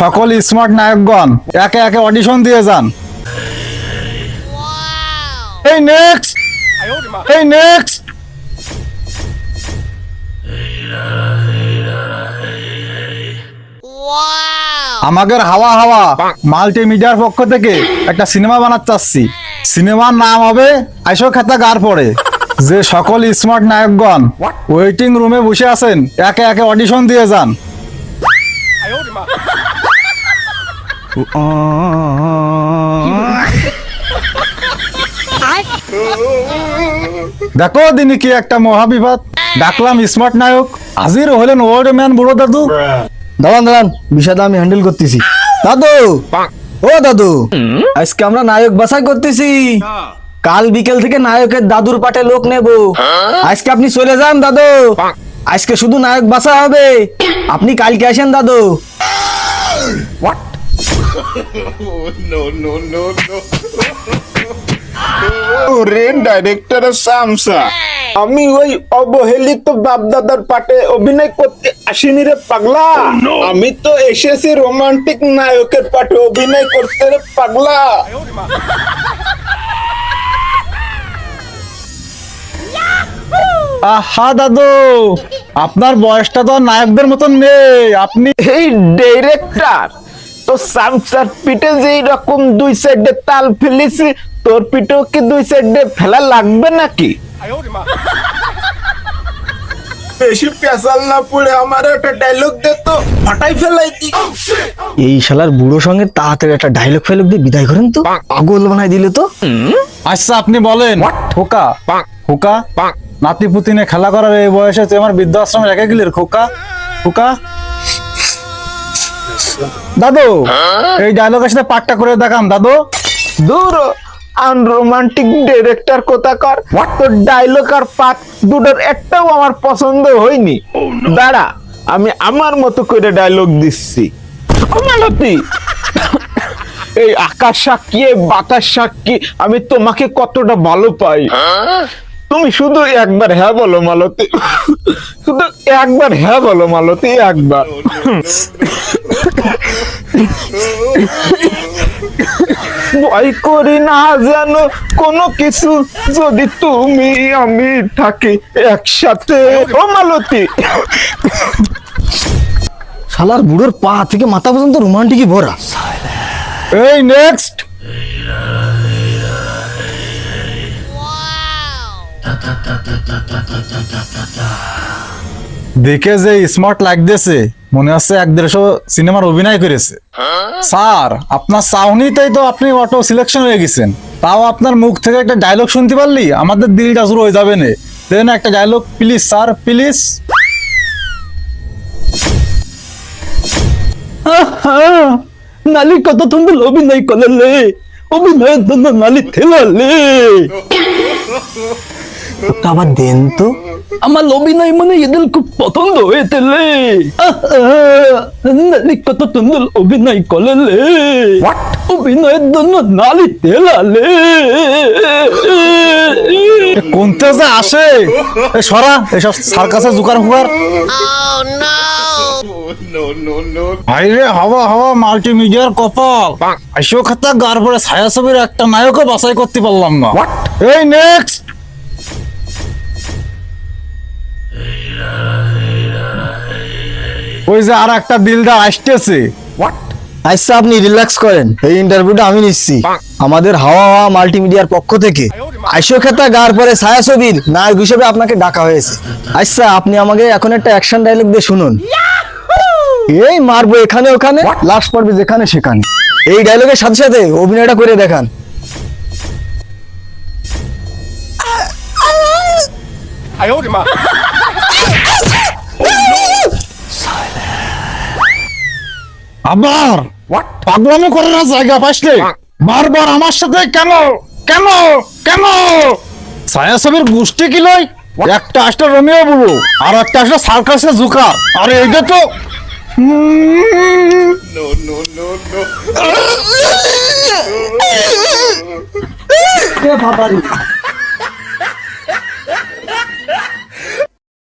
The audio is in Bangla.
সকল স্মার্ট নায়কগণ একে একে অডিশন দিয়ে যান। এই নেক্সট এই নেক্সট আমাদের হাওয়া হাওয়া মাল্টিমিডিয়ার পক্ষ থেকে একটা সিনেমা বানাতে চাচ্ছি সিনেমার নাম হবে আইসো খাতা গার পড়ে যে সকল স্মার্ট নায়কগণ ওয়েটিং রুমে বসে আছেন একে একে অডিশন দিয়ে যান। দেখো দিনই কি একটা মহাবিপদ ডাকলাম স্মার্ট নায়ক। হাজির হলেন ওল্ড ম্যান বুড়ো দাদু। দাঁড়ান দাঁড়ান বিষয়টা আমি হ্যান্ডেল করতেছি। দাদু! ও দাদু! আজকে আমরা নায়ক বাছাই করতেছি। কাল বিকেল থেকে নায়কের দাদুর পাটে লোক নেব। আজকে আপনি চলে যান দাদু। আজকে শুধু নায়ক বাছা হবে। আপনি কালকে আসেন দাদু। ওরে ডাইরেক্টর সামসা। আমি ওই অবহেলিত বাপদাদার পাটে অভিনয় করতে আসিনি রে পাগলা। আমি তো এসেছি রোমান্টিক নায়কের পাটে অভিনয় করতে রে পাগলা। আহা দাদু আপনার বয়সটা তো নায়কদের মতন নেই আপনি এই ডাইরেক্টর তো সামসার পিঠে যেই রকম দুই সাইডে তাল ফেলিছি তোর পিঠেও কি দুই সাইডে ফেলা লাগবে নাকি? বেশি পেশাল না পড়ে আমার একটা ডায়লগ দে তো ফাটাই ফেলাই দি। এই শালার বুড়ো সঙ্গে তাড়াতাড়ি একটা ডায়লগ ফাইলগ দিয়ে বিদায় করেন তো। পাগল বানাই দিলে তো। আচ্ছা আপনি বলেন। খোকা? খোকা? নাতি পুতিনে খেলা করার এই বয়সে তুই আমার বৃদ্ধাশ্রমে রেখে গেলি খোকা? খোকা? দাদু এই ডায়লগের সাথে পাঠটা করে দেখান দাদু। দূর আনরোমান্টিক ডিরেক্টর কোথাকার? তোর ডায়লগ আর পাত দুটোর একটাও আমার পছন্দ হয়নি। দাঁড়া আমি আমার মতো করে ডায়লগ দিচ্ছি। মালতী এই আকাশ সাক্ষী বাতাস সাক্ষী আমি তোমাকে কতটা ভালো পাই। তুমি শুধু একবার হ্যাঁ বলো মালতী। শুধু একবার হ্যাঁ বলো মালতী একবার। ভয় করি না যেন কোনো কিছু যদি তুমি আমি থাকি একসাথে। ও মালতী। শালার বুড়োর পা থেকে মাথা পর্যন্ত রোমান্টিকই ভরা। এই নেক্সট দেখে যে স্মার্ট লাগতেছে, মনে হচ্ছে এক দেড়শো সিনেমার অভিনয় করেছে। স্যার, আপনার চাউনিতেই তো আপনি অটো সিলেকশন হয়ে গেছেন। তাও আপনার মুখ থেকে একটা ডায়লগ শুনতে পারলি? আমাদের দিলটা শুরু হয়ে যাবে না। দেন একটা ডায়লগ প্লিজ স্যার প্লিজ নালি কত সুন্দর অভিনয় করলে। অভিনয়ের জন্য নালি থেলালে আবার দেন তো। আমার অভিনয় মানে এদের খুব পছন্দ হয়েছিল। নালি কত সুন্দর অভিনয় করলে। অভিনয়ের জন্য নালি তেলালে। কোনতে যে আসে? এ সরা এসব সার্কাসের জুকার ফুকার আরে হাওয়া হাওয়া মাল্টিমিডিয়ার কপাল। আইসো খাতা গার পরে ছায়াছবির একটা নায়কও বাছাই করতে পারলাম না। এই নেক্সট ওই যে আর একটা দিলদার আসতেছে। আচ্ছা আপনি রিল্যাক্স করেন। এই ইন্টারভিউটা আমি নিচ্ছি। আমাদের হাওয়া হাওয়া মাল্টিমিডিয়ার পক্ষ থেকে। আইসো খেতা গার পরে ছায়াছবির নায়ক হিসেবে আপনাকে ডাকা হয়েছে। আচ্ছা আপনি আমাকে এখন একটা অ্যাকশন ডায়লগ দিয়ে শুনুন। এই মারবো এখানে ওখানে লাস্ট পড়বে যেখানে সেখানে। এই ডায়লগের সাথে সাথে অভিনয়টা করে দেখান। আবার? পাগলামো করে না জায়গা পাইলে বারবার আমার সাথে কেন? কেন? কেন? ছায়াছবির গোষ্ঠী কি লই? একটা আসলে রোমিও বুবু আর একটা আসলে সার্কাসে জুকা আরে এইটা তো বাবারি।